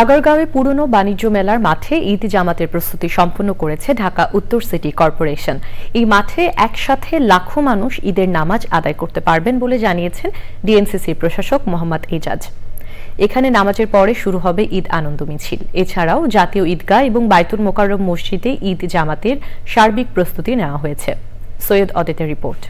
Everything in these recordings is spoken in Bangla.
আগারগাঁওয়ে পুরনো বাণিজ্য মেলার মাঠে ঈদ জামাতের প্রস্তুতি সম্পন্ন করেছে ঢাকা উত্তর সিটি কর্পোরেশন। এই মাঠে একসাথে লাখো মানুষ ঈদের নামাজ আদায় করতে পারবেন বলে জানিয়েছেন ডিএনসিসির প্রশাসক মোহাম্মদ এজাজ। এখানে নামাজের পরে শুরু হবে ঈদ আনন্দ মিছিল। এছাড়াও জাতীয় ঈদগাহ এবং বাইতুল মোকাররম মসজিদে ঈদ জামাতের সার্বিক প্রস্তুতি নেওয়া হয়েছে। সৈয়দ অদিতের রিপোর্ট।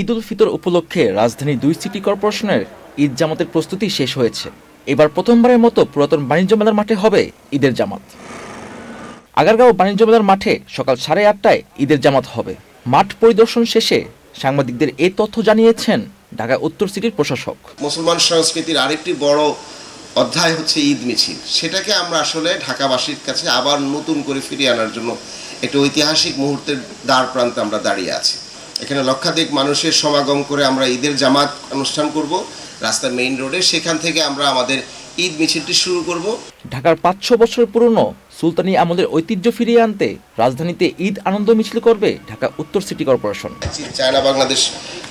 ঈদ উল ফিতর উপলক্ষে রাজধানীর দুই সিটি কর্পোরেশনের ঈদ জামাতের প্রস্তুতি শেষ হয়েছে। এবার প্রথমবারের মতো পুরাতন বাণিজ্য মেলার মাঠে হবে ঈদের জামাত। আগারগাঁও বাণিজ্য মেলার মাঠে সকাল সাড়ে আটটায় ঈদের জামাত হবে। মাঠ পরিদর্শন শেষে সাংবাদিকদের এই তথ্য জানিয়েছেন ঢাকা উত্তর সিটির প্রশাসক। মুসলমান সংস্কৃতির আরেকটি বড় অধ্যায় হচ্ছে ঈদ মিছিল। সেটাকে আমরা আসলে ঢাকাবাসীর কাছে আবার নতুন করে ফিরিয়ে আনার জন্য একটি ঐতিহাসিক মুহূর্তের দ্বার প্রান্তে আমরা দাঁড়িয়ে আছি। এখানে লক্ষাধিক মানুষের সমাগম করে আমরা ঈদের জামাত অনুষ্ঠান করব রাস্তার মেইন রোডে সেখান থেকে আমরা আমাদের ঈদ মিছিলটি শুরু করব। ঢাকার পাঁচশো বছর পুরনো সুলতানি আমলের ঐতিহ্য ফিরিয়ে আনতে রাজধানীতে ঈদ আনন্দ মিছিল করবে ঢাকা উত্তর city corporation. China Bangladesh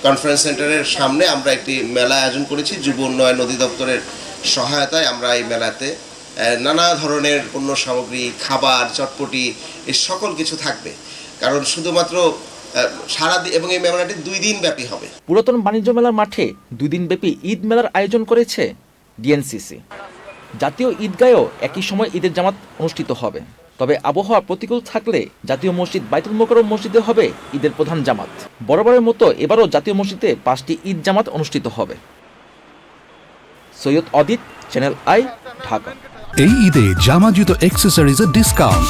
conference সেন্টারের সামনে আমরা একটি মেলা আয়োজন করেছি যুব উন্নয়ন অধিদপ্তরের সহায়তায় আমরা এই মেলাতে নানা ধরনের পণ্য সামগ্রী খাবার চটপটি এই সকল কিছু থাকবে। কারণ শুধুমাত্র সারা এবং এই মেলাটি দুই দিন ব্যাপী হবে। পুরাতন বাণিজ্য মেলার মাঠে দুই দিনব্যাপী ঈদ মেলার আয়োজন করেছে ডিএনসিসি। জাতীয় ঈদগাহেও একই সময় ঈদের জামাত অনুষ্ঠিত হবে। তবে আবহাওয়া প্রতিকূল থাকলে জাতীয় মসজিদ বাইতুল মোকাররম মসজিদে হবে ঈদের প্রধান জামাত। বরাবরের মতো এবারও জাতীয় মসজিদে পাঁচটি ঈদ জামাত অনুষ্ঠিত হবে। Syed Adit channel I Dhaka. এই ঈদে জামা জুতো অ্যাক্সেসরিজের ডিসকাউন্ট